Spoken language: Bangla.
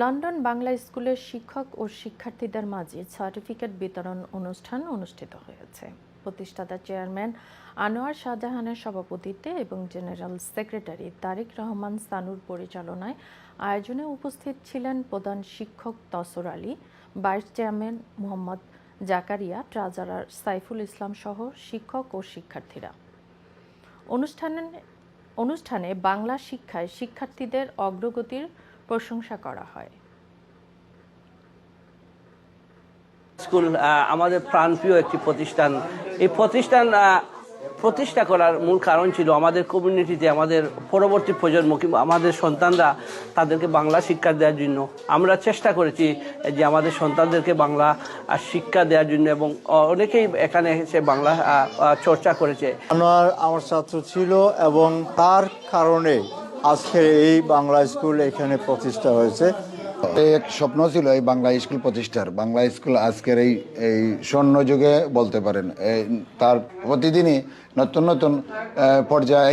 লন্ডন বাংলা স্কুলের শিক্ষক ও শিক্ষার্থীদের মাঝে সার্টিফিকেট বিতরণ অনুষ্ঠান অনুষ্ঠিত হয়েছে। প্রতিষ্ঠাতা চেয়ারম্যান আনোয়ার শাহজাহানের সভাপতিত্বে এবং জেনারেল সেক্রেটারি তারেক রহমান সানুর পরিচালনায় আয়োজনে উপস্থিত ছিলেন প্রধান শিক্ষক Tosor Ali, vice chairman Mohammad Zakaria, treasurer Saiful Islam সহ শিক্ষক ও শিক্ষার্থীরা। অনুষ্ঠানে অনুষ্ঠানে বাংলা শিক্ষায় শিক্ষার্থীদের অগ্রগতির প্রশংসা করা হয়। স্কুল আমাদের প্রাণপ্রিয় একটি প্রতিষ্ঠান। এই প্রতিষ্ঠান প্রতিষ্ঠা করার মূল কারণ ছিল আমাদের কমিউনিটিতে আমাদের পরবর্তী প্রজন্ম কিংবা আমাদের সন্তানরা তাদেরকে বাংলা শিক্ষা দেওয়ার জন্য। আমরা চেষ্টা করেছি যে আমাদের সন্তানদেরকে বাংলা শিক্ষা দেওয়ার জন্য এবং অনেকেই এখানে এসে বাংলা চর্চা করেছে। আমার ছাত্র ছিল এবং তার কারণে আজকে এই বাংলা স্কুল এখানে প্রতিষ্ঠা হয়েছে। এক স্বপ্ন ছিল এই বাংলা স্কুল প্রতিষ্ঠার। বাংলা স্কুল আজকের এই এই স্বর্ণ যুগে বলতে পারেন। তার প্রতিদিনই নতুন নতুন পর্যায়ে